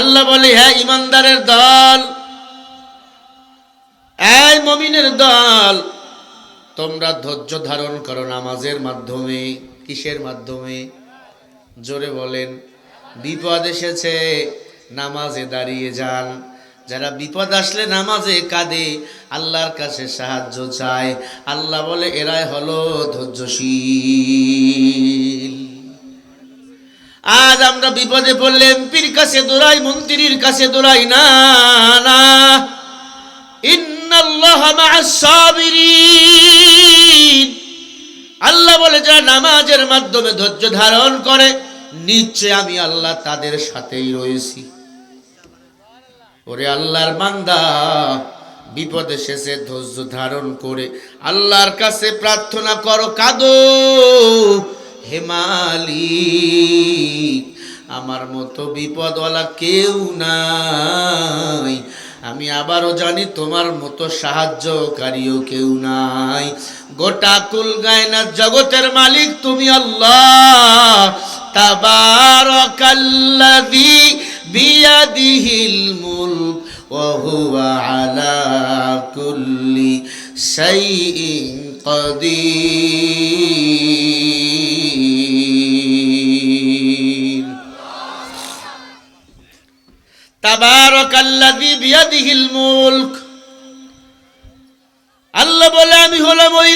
আল্লাহ বলে হ্যাঁ ইমানদারের দল, এই মমিনের দল, তোমরা ধৈর্য ধারণ করো নামাজের মাধ্যমে, কিসের মাধ্যমে? জোরে বলেন, বিপদ এসেছে, নামাজে দাঁড়িয়ে যান। যারা বিপদ আসলে নামাজে কাঁদে, আল্লাহর কাছে সাহায্য চায়। আল্লাহ বলে, এরাই হলো ধৈর্যশীল। আজ আমরা বিপদে পড়লে এমপির কাছে দৌড়াই মন্ত্রীর কাছে দৌড়াই না না। আল্লাহ বলে, যারা নামাজের মাধ্যমে ধৈর্য ধারণ করে, নিশ্চয় আমি আল্লাহ তাদের সাথেই রয়েছি। ওরে আল্লাহর বান্দা, বিপদে শেষে ধৈর্য ধারণ করে। আল্লাহর কাছে প্রার্থনা করো, কাদো। হেমালি আমার মতো বিপদওয়ালা কেউ নাই আমি আবারও জানি তোমার মতো সাহায্যকারীও কেউ নাই গোটা কুল গায়না জগতের মালিক তুমি আল্লাহ তাবারাকাল্লাযী বিয়াদিহিল মুলক ওয়া হুয়া আলা কুল্লি শাইইন قدير মুলক। আল্লাহ বলে, আমি হলাম ওই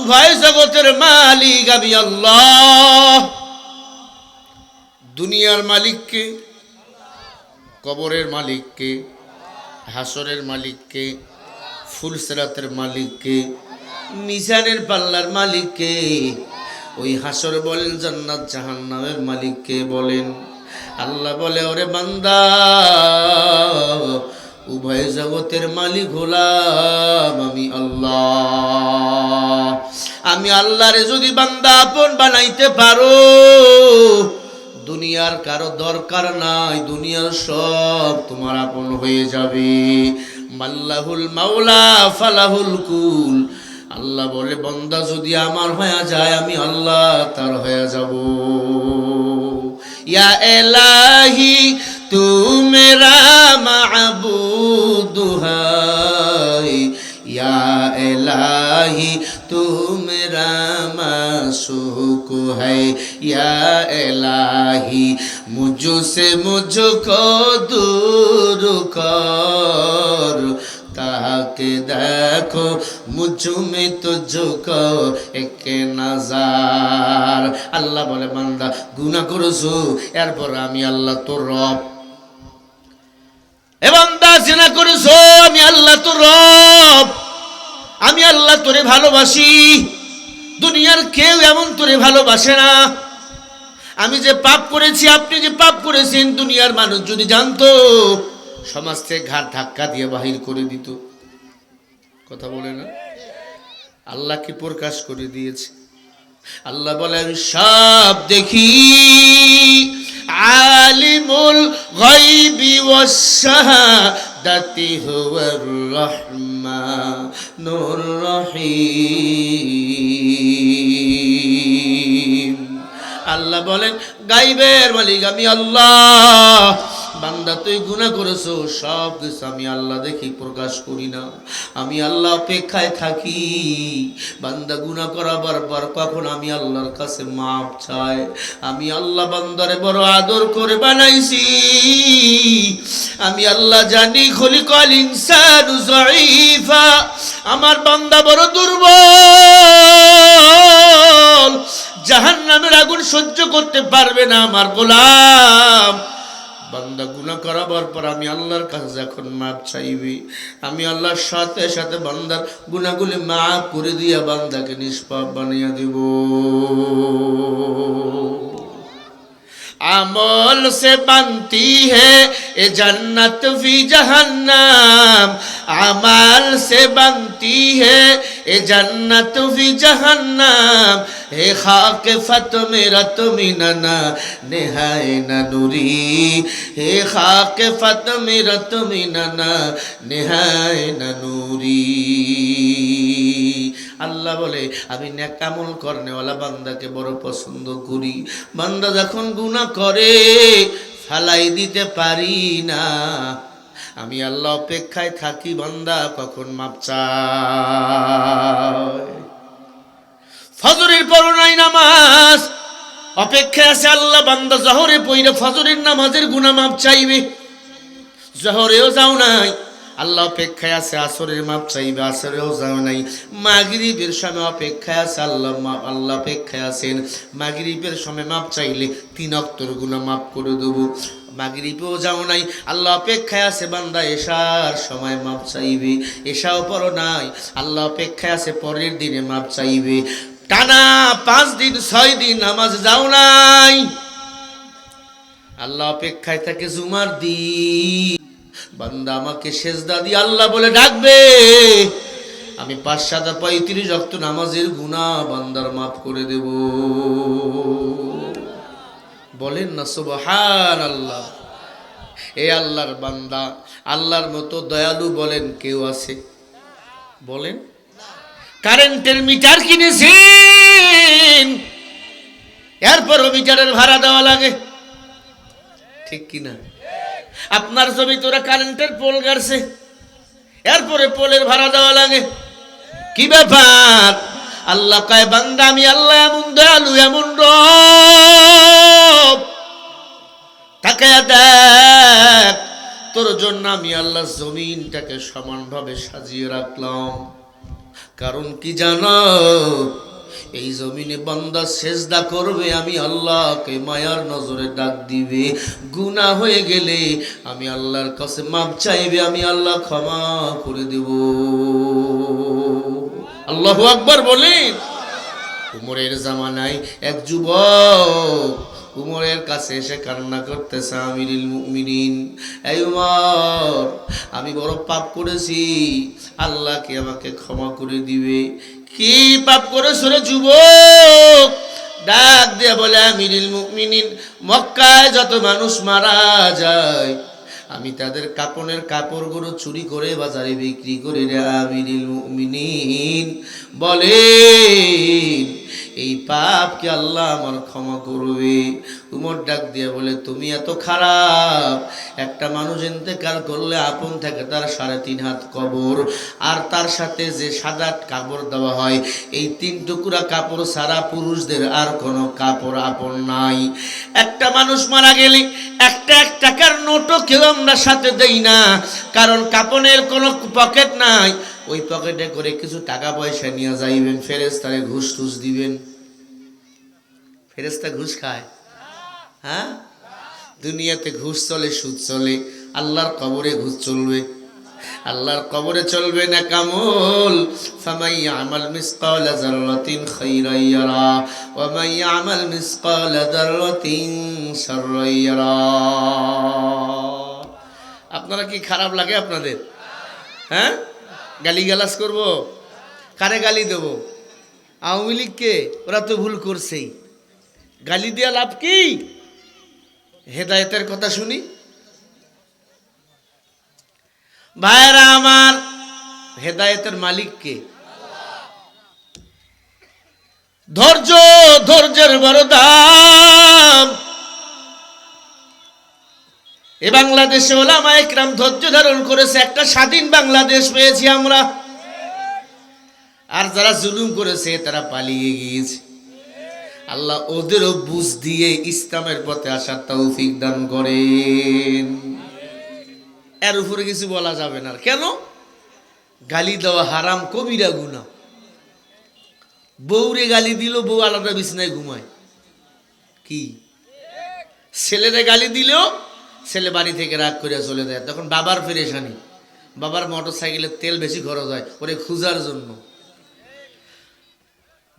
উভয় জগতের মালিক, আমি আল্লাহ। দুনিয়ার মালিককে কবরের মালিককে হাসরের মালিককে ফুলসেরাতের মালিককে মিজানের পাল্লার মালিককে ওই হাসর বলেন, জান্নাত জাহান্নামের মালিককে বলেন? আল্লাহ বলে, ওরে বান্দা, উভয় জগতের মালিক হলাম আমি আল্লাহ। আমি আল্লাহরে যদি বান্দা আপন বানাইতে পারো, দুনিয়ার কারও দরকার নাই, দুনিয়ার সব তোমার আপন হয়ে যাবে। মাল্লাহুল মাওলা, ফালাহুল কুল। আল্লাহ বলে, বন্দা, যদি আমার হয়ে যায়, আমি আল্লাহ তার হয়ে যাব। या एलाही, तू मेरा महबूद है। या एलाही, तू मेरा मासूक है। या एलाही, मुझसे मुझको दूर कर। তাকে দেখো মুঝুমে তো ঝুঁকো, একে নাজার। আল্লাহ বলে, বান্দা, গুনাহ করেছ, এরপর আমি আল্লাহ তোর রব। এবং দাসিনা করেছ, আমি আল্লাহ তোর রব। আমি আল্লাহ তোরে ভালোবাসি। দুনিয়ার কেউ এমন তোরে ভালোবাসে না। আমি যে পাপ করেছি, আপনি যে পাপ করেছেন, দুনিয়ার মানুষ যদি জানতো সমাজ থেকে ঘাট ধাক্কা দিয়ে বাহির করে দিত। কথা বলে না? আল্লাহ কি প্রকাশ করে দিয়েছে? আল্লাহ বলে আমি সব দেখি আলিমুল গাইবি ওয়াস শাহাদাতি হুয়ার রহমানুর রহিম। আল্লাহ বলেন গাইবের মালিক আমি আল্লাহ। বান্দা, তুই গুনাহ করেছ, সব কিছু আমি আল্লাহ দেখি প্রকাশ করি না। আমি আল্লাহ অপেক্ষায় থাকি। বান্দা গুনাহ করাবার পর কখন আমি আল্লাহর কাছে মাপ চাই? আমি আল্লাহ বান্দারে বড় আদর করে বানাইছি। আমি আল্লাহ জানি, খলিকল ইনসানু যায়ীফা আমার বান্দা বড় দুর্বল। জাহান নামের আগুন সহ্য করতে পারবে না আমার গোলাম। বান্দা গুণা করাবার পর আমি আল্লাহর কাছে যখন মাপ চাইবি। আমি আল্লাহর সাথে সাথে বান্দার গুণাগুলি মাফ করে দিয়া বান্দাকে নিষ্পাপ বানিয়ে দিব। আমল সে বানতি হে, এ জন্নত ভি জহন্নাম। আমাল সে বানতি হে, এ জন্নত ভি জহন্নাম। হে খাকে ফাতমেরা তুমি নানা, নেহায় না নুরি। হে খাকে ফাতমেরা তুমি নানা, নেহায় না নুরি। আল্লাহ বলে, আমি ন্যাকামল কর্নেওয়ালা বান্দাকে বড় পছন্দ করি। বান্দা যখন গুণা করে, ফালাই দিতে পারি না। আমি আল্লাহ অপেক্ষায় থাকি, বান্দা কখন মাপ চায়? ফজরের পর নাই নামাজ। অপেক্ষায় আছে আল্লাহ বান্দা, জহরে পইরে ফজরের নামাজের গুনাহ মাপ চাইবে। জহরেও যাও নাই, আল্লাহ অপেক্ষায় আছে আসরের মাপ চাইবে, আসরেও যাও নাই। মাগরিবের সময় অপেক্ষায় আছে আল্লাহ মাপ, আল্লাহ অপেক্ষায় আছেন। মাগরিবের সময় মাপ চাইলে তিন অক্তর গুণা মাপ করে দেবো। মাগরিবেও যাও নাই, আল্লাহ অপেক্ষায় আছে বান্দা, এশার সময় মাপ চাইবে। এশাও পর নাই, আল্লাহ অপেক্ষায় আছে পরের দিনে মাপ চাইবে। টানা পাঁচ দিন, ছয় দিন নামাজ যাও নাই। আল্লাহ অপেক্ষায় থাকে জুমার দিন। বান্দা আমাকে সেজদা দিয়ে আল্লাহ বলে ডাকবে। আমি পাঁচ সাদা পঁয়ত্রিশ অক্ত নামাজের গুণা বান্দার মাফ করে দেব। বলেন না সুবহান আল্লাহ এ আল্লাহর বান্দা, আল্লাহর মতো দয়ালু বলেন কেউ আছে? বলেন। কারেন্টের মিটার কিনেছেন। এরপরও মিটারের ভাড়া দেওয়া লাগে। ঠিক কিনা? আপনার জমি তোরা কারেন্টের পোল গাড়ছে। এরপরে পোলের ভাড়া দেওয়া লাগে। কি ব্যাপার? আল্লাহ কয়, বান্দা, আমি আল্লাহ এমন দয়ালু, এমন তাকায়া দেখ, তোর জন্য আমি আল্লাহ জমিনটাকে সমানভাবে সাজিয়ে রাখলাম। কারণ কি জানো? এই জমিনে বান্দা সেজদা করবে, আমি আল্লাহকে মায়ার নজরে ডাক দিবে। গুনাহ হয়ে গেলে আমি আল্লাহর কাছে মাপ চাইবে, আমি আল্লাহ ক্ষমা করে দেব। আল্লাহু আকবার বলেন, উমরের জামানায় এক যুবক উমরের কাছে এসে কান্না করতেছে, আমিরুল মুমিনিন। এই উমর, আমি বড় পাপ করেছি। আল্লাহ কি আমাকে ক্ষমা করে দিবে। কি পাপ করেছ রে যুবক? ডাক দিয়ে বলে, আমিরুল মুমিনিন, মক্কায় যত মানুষ মারা যায়, আমি তাদের কাপনের কাপড়গুলো চুরি করে বাজারে বিক্রি করে রে আমিরুল মুমিনিন। বলেন এই পাপকে আল্লাহ আমার ক্ষমা করবে। উমর ডাক দিয়ে বলে, তুমি এত খারাপ। একটা মানুষ ইন্তেকাল করলে আপন থাকে তার সাড়ে তিন হাত কবর আর তার সাথে যে সাদা কাপড় দেওয়া হয়, এই তিন টুকরা কাপড় সারা পুরুষদের আর কোনো কাপড় আপন নাই। একটা মানুষ মারা গেলে একটা এক টাকার নোটও কেউ আমরা সাথে দেই না, কারণ কাপনের কোনো পকেট নাই। ওই পকেটে করে কিছু টাকা পয়সা নিয়ে যাইবেন ফেরেস্তারে ঘুষ টুস দিবেন। ফেরেস্তা ঘুষ খায়। হ্যাঁ? দুনিয়াতে ঘুষ চলে, সুদ চলে, আল্লাহর কবরে ঘুষ চলবে। আল্লাহর কবরে চলবে না কামল। ফামাই আমাল মিসকাল যাররাতিন খাইরান ইয়ারা। ওয়া মাই আমাল মিসকাল যাররাতিন শাররান ইয়ারা। আপনারা কি খারাপ লাগে আপনাদের? হ্যাঁ? গালি গালাস করব? কারে গালি দেব? আওয়ামী লীগকে? ওরা তো ভুল করছেই। গালি দেওয়া লাভ কি? হেদায়েতের কথা শুনি। ভাইরা আমার, হেদায়েতের মালিক কে? ধৈর্য, ধৈর্যের বড় দাম এ বাংলাদেশে ওলামা একরাম ধৈর্য ধারণ করেছে, একটা স্বাধীন বাংলাদেশ পেয়েছি আমরা। আর যারা জুলুম করেছে, তারা পালিয়ে গিয়েছে। আল্লাহ ওদেরও বুঝ দিয়ে ইসলামের পথে আসার তৌফিক দান করেন। এর উপরে কিছু বলা যাবে না। কেন? গালি দেওয়া হারাম, কবিরা গুনা বউরে গালি দিল, বউ আলাদা বিছনায় ঘুমায়। কি? ছেলেরে গালি দিলেও ছেলে বাড়ি থেকে রাগ করে চলে যায়। তখন বাবার ফেরেশানি বাবার মোটর সাইকেলের তেল বেশি খরচ হয়, ওরে খুঁজার জন্য।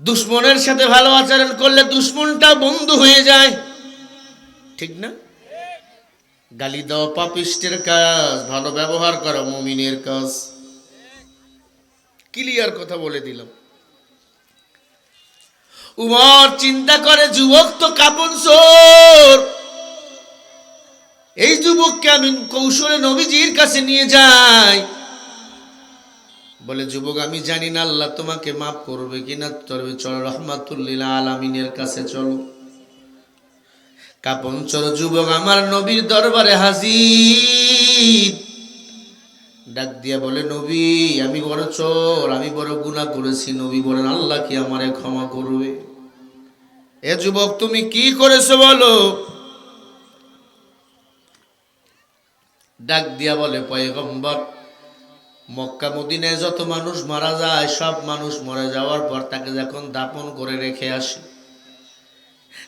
দুশ্মনের সাথে ভালো আচরণ করলে দুশ্মনটা বন্ধু হয়ে যায়। ঠিক না? গালি দাও পাপিষ্টের কাজ, ভালো ব্যবহার করা মমিনের কাজ। ক্লিয়ার কথা বলে দিলাম। উমর চিন্তা করে, যুবক তো কাপন চোর। এই যুবককে আমি কৌশলে নবীজির কাছে নিয়ে যাই। বলে, যুবক, আমি জানি না আল্লাহ তোমাকে মাফ করবে কিনা, তবে চলো রহমাতুল্লিল আলামিনের কাছে চলো। কাপন কাপঞ্চর যুবক, আমার নবীর দরবারে হাজির। ডাক দিয়া বলে, নবী, আমি বড় চোর, আমি বড় গুনাহ করেছি। নবী বলেন, আল্লাহ কি আমারে ক্ষমা করবে? এ যুবক, তুমি কি করেছ বলো? ডাক দিয়া বলে, পয়গম্বর মক্কা মদিনায় যত মানুষ মারা যায়, সব মানুষ মরে যাওয়ার পর তাকে যখন দাপন করে রেখে আসে।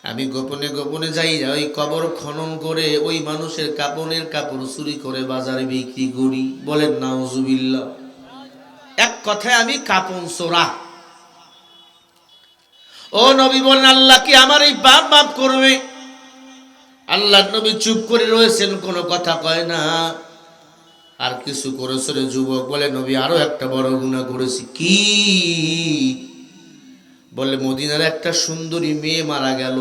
আমি গোপনে গোপনে যাই, ওই কবর খনন করে ওই মানুষের কাপনের কাপড় চুরি করে বাজারে বিক্রি করি। বলেন না নাউজুবিল্লাহ। এক কথায় আমি কাপন চোরা। ও নবী, বলেন, আল্লাহ কি আমার এই বাপ বাপ করবে? আল্লাহ নবী চুপ করে রয়েছেন, কোনো কথা কয় না। আর কিছু করেছে রে যুবক? বলে, নবী, আরও একটা বড় গুণা করেছি। কি? বলে, মদিনার একটা সুন্দরী মেয়ে মারা গেল।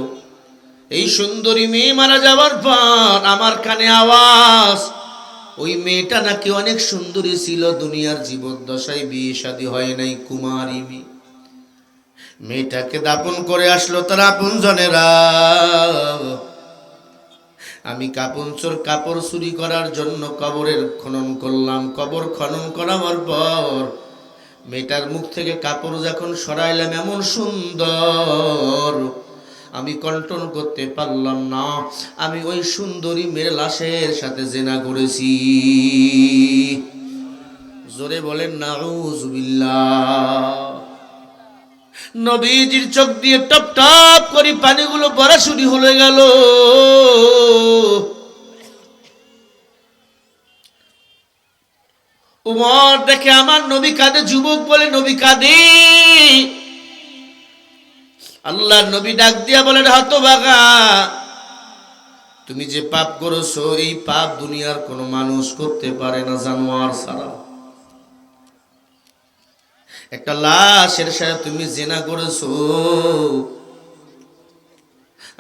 এই সুন্দরী মেয়ে মারা যাওয়ার পর আমার কানে আওয়াজ, ওই মেয়েটা নাকি অনেক সুন্দরী ছিল, দুনিয়ার জীবদ্দশায় বিয়ে শাদী হয় নাই, কুমারী মেয়ে। মেয়েটাকে দাপন করে আসলো তার আপন জনেরা আমি কাপনচোর কাপড় চুরি করার জন্য কবরের খনন করলাম। কবর খনন করাবার পর মেয়েটার মুখ থেকে কাপড় যখন সরাইলাম এমন সুন্দর, আমি কন্ট্রোল করতে পারলাম না। আমি ওই সুন্দরী মেয়ের লাশের সাথে জেনা করেছি। জোরে বলেন, নাউজুবিল্লাহ। নবীজির চোখ দিয়ে টপ টপ করে পানিগুলো পড়া শুরু হয়ে গেল। উমর দেখে আমার নবী কাঁদে, যুবক বলে, নবী কাঁদে। আল্লাহ নবী ডাক দিয়া বলে হত বাগা, তুমি যে পাপ করেছ, এই পাপ দুনিয়ার কোনো মানুষ করতে পারে না জানোয়ার ছাড়া একটা লাশের সাথে তুমি জেনা করেছ।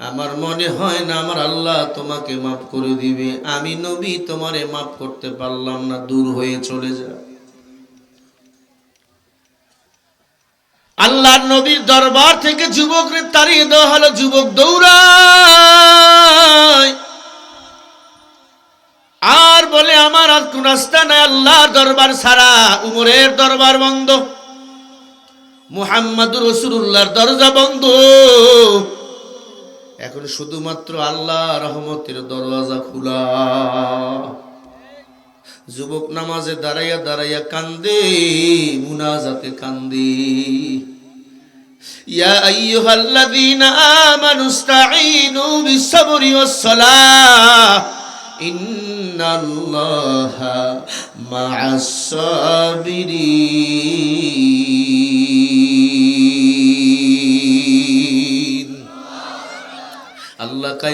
আমার মনে হয় না আমার আল্লাহ তোমাকে মাফ করে দিবে। আমি নবী, তোমারে মাফ করতে পারলাম না, দূর হয়ে চলে যা। আল্লাহ নবীর দরবার থেকে যুবকরে তাড়িয়ে দেওয়া হলো, যুবক দৌড়ায়। আর বলে, আমার আর কোন রাস্তা নাই, আল্লাহর দরবার ছাড়া, উমরের দরবার বন্ধ। মুহাম্মাদুর রসুল্লাহর দরজা বন্ধ। এখন শুধুমাত্র আল্লাহ রহমতের দরওয়াজা খোলা। যুবক নামাজে দাঁড়াইয়া দাঁড়াইয়া কান্দে, মুনাজাতে কান্দে। ইয়া আইয়ুহাল্লাযীনা আমানু ইসতাঈনু বিস-সাবরি ওয়াস-সালাহ, ইন্নাল্লাহা মা'আস-সাবিরিন।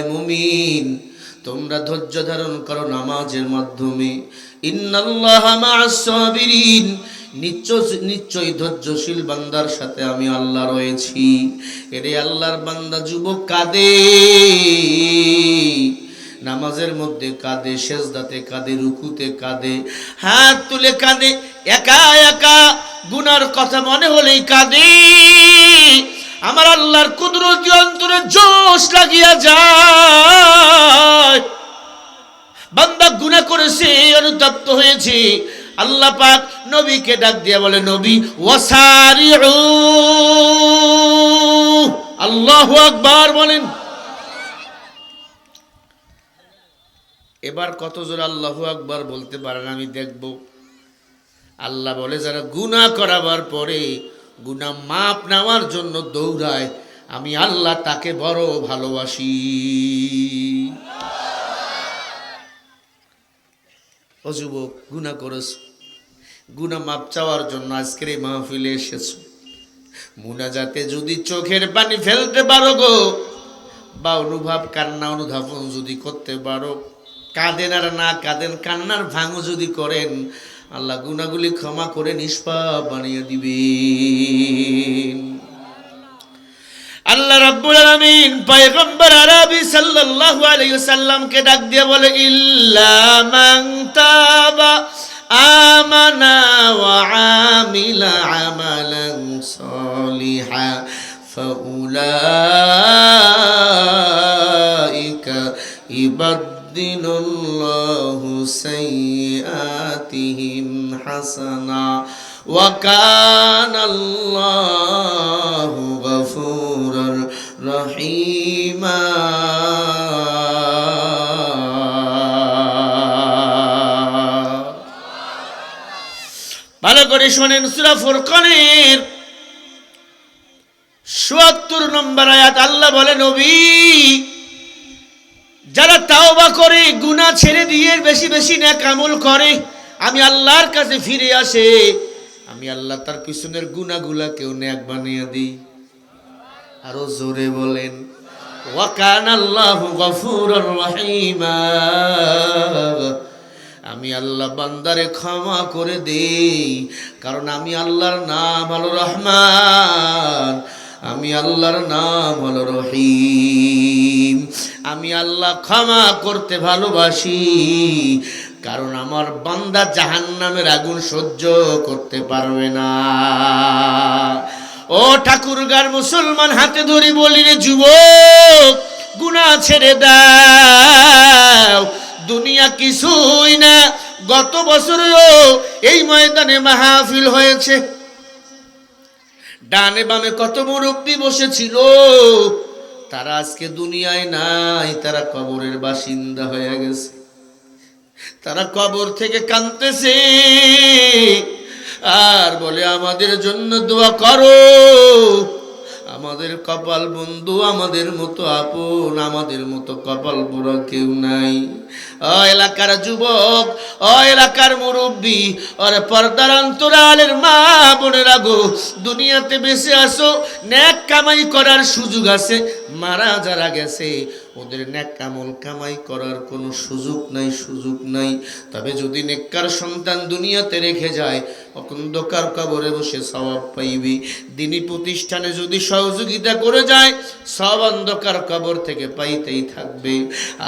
মুমিন। তোমরা ধৈর্য ধারণ করো নামাজের মাধ্যমে। নিশ্চয় ধৈর্যশীল বান্দার সাথে আমি আল্লাহ রয়েছি। এরে আল্লাহর বান্দা যুবক কাঁদে। নামাজের মধ্যে কাঁদে, সেজদাতে কাঁদে, রুকুতে কাঁদে। হাত তুলে কাঁদে, একা একা। গুনার কথা মনে হলেই কাঁদে। আল্লাহর কুদরতি অন্তরে জোশ লাগিয়া যায়। বান্দা গুনাহ করেছে, অনুতপ্ত হয়েছে। আল্লাহ পাক নবীকে ডাক দিয়ে বলে, নবী, ওয়াসারিউ। আল্লাহু আকবার বলেন। এবার কত জোর আল্লাহু আকবার বলতে পারেন, আমি দেখব। আল্লাহ বলে, যারা গুনাহ করাবার পরে গুনাহ মাপ নেওয়ার জন্য দৌড়ায় আমি আল্লাহ তাকে বড় ভালোবাসি। ও গুণা করেছ। গুণা মাপ চাওয়ার জন্য আজকের এই মাহফিলে এসেছ। মুনাজাতে যদি চোখের পানি ফেলতে পারো গো, বা অনুভব, কান্না, অনুধাবন যদি করতে পারো, কাঁদেন আর না কাঁদেন, কান্নার ভাঙও যদি করেন, আল্লাহ গুণাগুলি ক্ষমা করে নিষ্পাপ বানিয়ে দিবেন। আল্লাহ রাব্বুল আলামিন পয়গম্বর আরবি সাল্লাল্লাহু আলাইহি ওয়াসাল্লামকে ডাক দিয়ে বলে, ইল্লা মান তাবা আমানা ওয়া আমিলা আমালান সলিহা, ফাউলাইকা ইবাদ্দিনুল্লাহু সাইয়্যাতিহিম হাসানা। ওয়া কানাল্লাহু গফুরার রহিমা। ভালো করে শোনেন সূরা ফুরকানের চুয়াত্তর নম্বর আয়াত, আল্লাহ বলে, নবী, যারা তাওবা করে, গুনাহ ছেড়ে দিয়ে বেশি বেশি নেক আমল করে, আমি আল্লাহর কাছে ফিরে আসে আমি আল্লাহ তার পিছনের গুনাহগুলা কেউ নেক বানিয়ে দিই। আরও জোরে বলেন ওয়াকান আল্লাহ রহিমা। আমি আল্লাহ বান্দারে ক্ষমা করে দেই, কারণ আমি আল্লাহর নাম হলো রহমান। আমি আল্লাহর নাম হলো রহিম। আমি আল্লাহ ক্ষমা করতে ভালোবাসি। কারণ আমার বান্দা জাহান্নামের আগুন সহ্য করতে পারবে না। ও ঠাকুরগার মুসলমান হাতে ধরি বলি রে যুবক, গুনাহ ছেড়ে দাও। দুনিয়া কিছুই না। গত বছরও এই ময়দানে মাহফিল হয়েছে। ডানে বামে কত মুরব্বী বসেছিল। তারা আজকে দুনিয়ায় নাই, তারা কবরের বাসিন্দা হয়ে গেছে। তারা কবর থেকে কাঁদতেছে। আর বলে, আমাদের জন্য দোয়া করো। আমাদের কপাল বন্ধু, আমাদের মতো আপন, আমাদের মতো কপাল বুড়ো কেউ নাই। অ এলাকার যুবক, অ এলাকার মুরব্বী ওরে পর্দার অন্তরালের মা বোনেরা গো, দুনিয়াতে বেঁচে আসো ন্যাক কামাই করার সুযোগ আছে, মারা যারা গেছে ওদের ন্যাক কামল কামাই করার কোনো সুযোগ নাই সুযোগ নাই। তবে যদি নেককার সন্তান দুনিয়াতে রেখে যায় অন্ধকার কবরে বসে সবাব পাইবি। দিনী প্রতিষ্ঠানে যদি সহযোগিতা করে যায় সব অন্ধকার কবর থেকে পাইতেই থাকবে।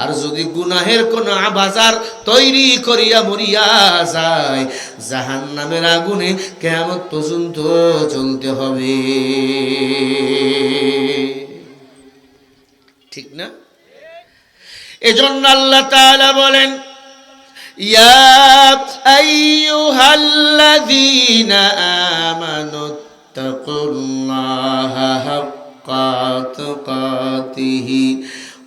আর যদি গুনাহের কোনো আবাজার তৈরি করিয়া মরিয়া যায় জাহান নামের আগুনে কেমন পর্যন্ত চলতে হবে। ঠিক না? এজন্য আল্লাহ তাআলা বলেন ইয়া আইয়ুহাল্লাযীনা আমানু তাকুল্লাহা হাক্কা তুকাতিহি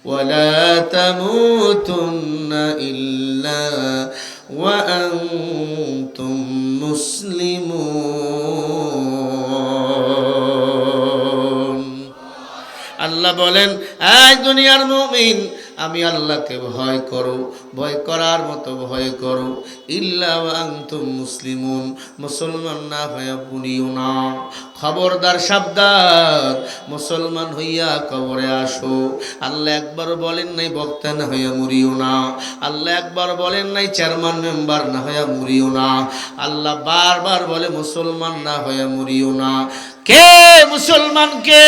ولا تموتن إلا وأنتم مسلمون আল্লাহ বলেন আয় দুনিয়ার মুমিন আমি আল্লাহকে ভয় করো, ভয় করার মতো ভয় করো। ইল্লা মুসলিমুন, মুসলমান না হয়ে পুনিও না। খবরদার, সাবধান, মুসলমান হইয়া কবরে আসো। আল্লাহ একবার বলেন নাই বক্তা না হইয়া মুড়িও না। আল্লাহ একবার বলেন নাই চেয়ারম্যান মেম্বার না হইয়া মুড়িও না। আল্লাহ বারবার বলে মুসলমান না হইয়া মুড়িও না। কে মুসলমানকে?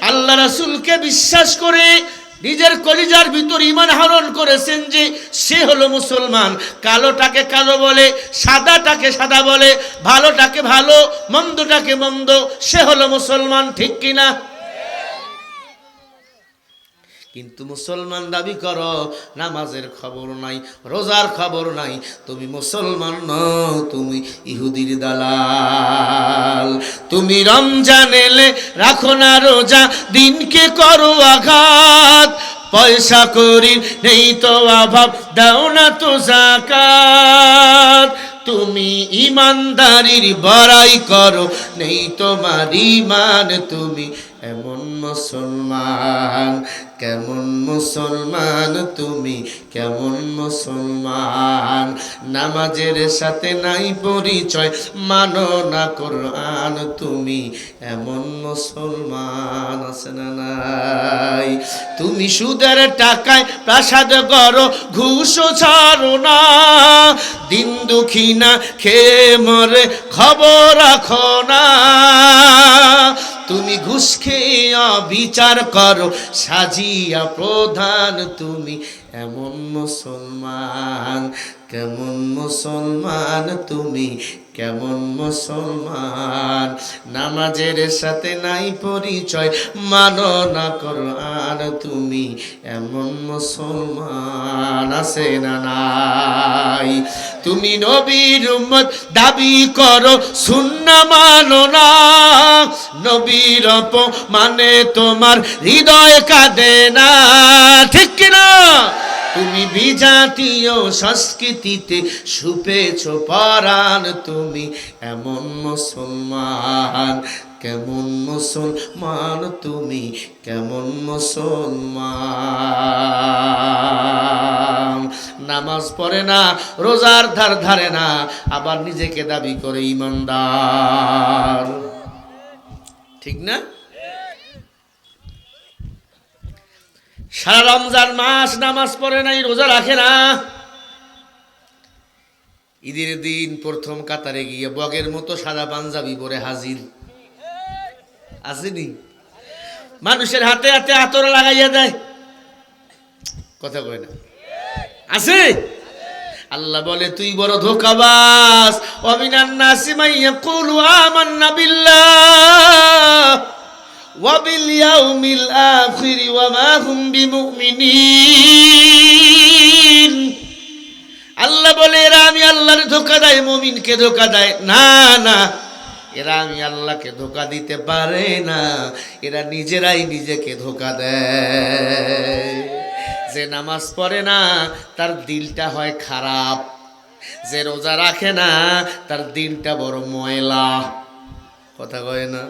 আল্লাহ রাসুলকে বিশ্বাস করে নিজের কলিজার ভিতর ইমান হরণ করেছেন যে সে হলো মুসলমান। কালোটাকে কালো বলে, সাদাটাকে সাদা বলে, ভালোটাকে ভালো, মন্দটাকে মন্দ, সে হলো মুসলমান, ঠিক কিনা? কিন্তু মুসলমান দাবি কর, নামাজের খবর নাই, রোজার খবর নাই। তুমি মুসলমান নও তুমি ইহুদির দালাল। তুমি রমজান এলে রাখো না রোজা, দিনকে করো আঘাত। পয়সা করি নেই তো অভাব, দাও না তো জাকাত। তুমি ইমানদারির বড়াই করো, নেই তোমার ইমান। তুমি এমন মুসলমান, কেমন মুসলমান তুমি, কেমন মুসলমান? নামাজের সাথে নাই পরিচয়, মানো না কোরআন তুমি, এমন মুসলমান আছে না নাই? তুমি সুদের টাকায় প্রাসাদ করো ঘুষ ছাড়ো না। দিন দুঃখী না, খেয়ে মরে খবর রাখো না। তুমি ঘুষ খেয়ে বিচার করো সাজিয়া প্রধান তুমি এমন মুসলমান কেমন মুসলমান তুমি কেমন মুসলমান? নামাজের সাথে নাই পরিচয়। মানো না আর তুমি এমন মুসলমান আছে না নাই? তুমি নবীর উম্মত, দাবি করো, সুন্না মানো না। নবীর মানে তোমার হৃদয় কাঁদে না। ঠিক কিনা? তুমি বিজাতীয় সংস্কৃতিতে সুপেছ পরাণ, তুমি এমন মুসলমান, কেমন মুসলমান, তুমি কেমন মুসলমান। নামাজ পড়ে না, রোজার ধার ধারে না, আবার নিজেকে দাবি করে ইমানদার। ঠিক না? সারা রমজান মাস নামাজ পড়ে নাই, রোজা রাখে না। ঈদের দিন প্রথম কাতারে গিয়ে বগের মতো সাদা পাঞ্জাবি পরে হাজির। আসেনি? মানুষের হাতে হাতে আতর লাগাইয়া দেয়। কথা কয় না। আছে? আল্লাহ বলে, তুই বড় ধোকাবাস অমিনান নাসি মাইয়া কুলু আমান্না বিল্লাহ। আখির ওয়া মা হুম বিমুমিনিন। আল্লাহ বলে, এরা আমি আল্লাহর ধোকা দেয়, মুমিনকে ধোকা দেয়। না না, এরা আমি আল্লাহকে ধোকা দিতে পারে না। এরা নিজেরাই নিজেকে ধোকা দেয়। যে নামাজ পড়ে না, তার দিলটা হয় খারাপ। যে রোজা রাখে না, তার দিনটা বড় ময়লা। কথা কয় না।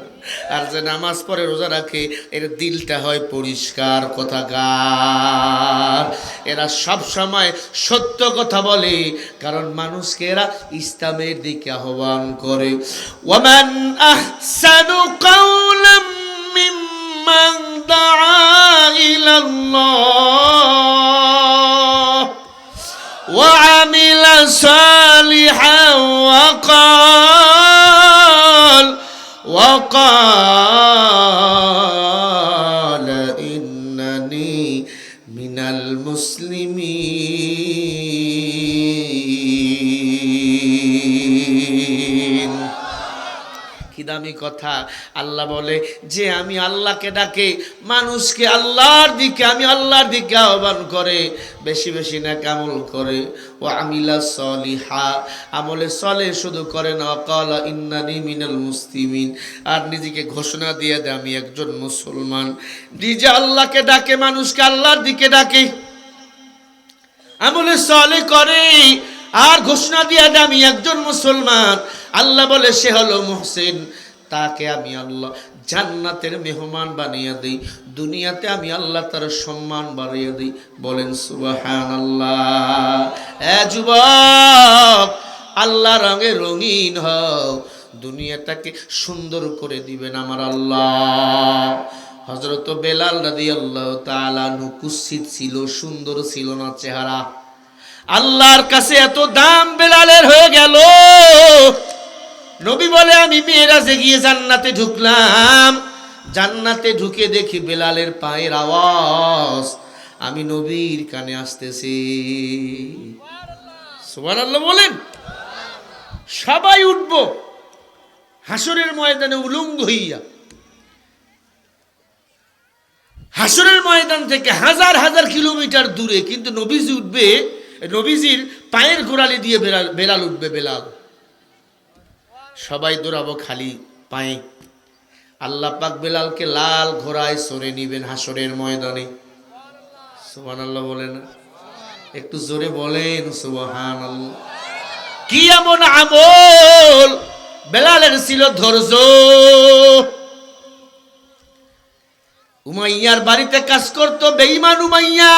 আর যে নামাজ পড়ে রোজা রাখে, এর দিলটা হয় পরিষ্কার কথা কথাকার এরা সব সময় সত্য কথা বলে, কারণ মানুষকে এরা ইসলামের দিকে আহ্বান করে। ওমান আহসানু কাউলাম মিম্মান وقال إنني من المسلمين কি দামি কথা আল্লাহ বলে, যে আমি আল্লাহকে ডাকে, মানুষকে আল্লাহর দিকে, আমি আল্লাহর দিকে আহ্বান করে, বেশি বেশি না কামল করে। ও আমিলা সলিহা, আমলে সলে শুধু করে না, অকালা ইন্নানি মিনাল মুসলিমিন। আর নিজেকে ঘোষণা দিয়ে দেয়, আমি একজন মুসলমান। নিজে আল্লাহকে ডাকে, মানুষকে আল্লাহর দিকে ডাকে। আমলে সলে করে, আর ঘোষণা দিয়ে দেয়, আমি একজন মুসলমান। আল্লাহ বলে, সে হলো মুহসিন। তাকে আমি আল্লাহ জান্নাতের মেহমান বানিয়ে দিই, দুনিয়াতে আমি আল্লাহ তার সম্মান বাড়িয়ে দিই। বলেন সুবাহান আল্লাহ এ যুবক, আল্লাহ রঙে রঙিন হও, দুনিয়াটাকে সুন্দর করে দিবেন আমার আল্লাহ। হজরত বেলাল রাদি আল্লাহ তালানু কুৎসিত ছিল, সুন্দর ছিল না চেহারা। আল্লাহর কাছে এত দাম বেলালের হয়ে গেল নবী বলে আমি মেয়েরাজে গিয়ে জান্নাতে ঢুকলাম। জান্নাতে ঢুকে দেখি বেলালের পায়ের আওয়াজ। আমি নবীর কানে আসতেছি। বলেন সবাই উঠব। হাসরের ময়দানে উলঙ্গ হইয়া। হাসরের ময়দান থেকে হাজার হাজার কিলোমিটার দূরে কিন্তু নবীজি উঠবে নবীজির পায়ের গোড়ালি দিয়ে বেলাল বেলাল উঠবে বেলাল। সবাই দৌড়াবো খালি পায়ে। আল্লাহ পাক বেলালকে লাল ঘোড়ায় সরে নিবেন হাসরের ময়দানে। সুবান আল্লাহ বলে না একটু জোরে বলেন সুবহান আল্লাহ কি এমন আমল? বেলালের ছিল ধৈর্য। উমাইয়ার বাড়িতে কাজ করতো বেঈমান উমাইয়া।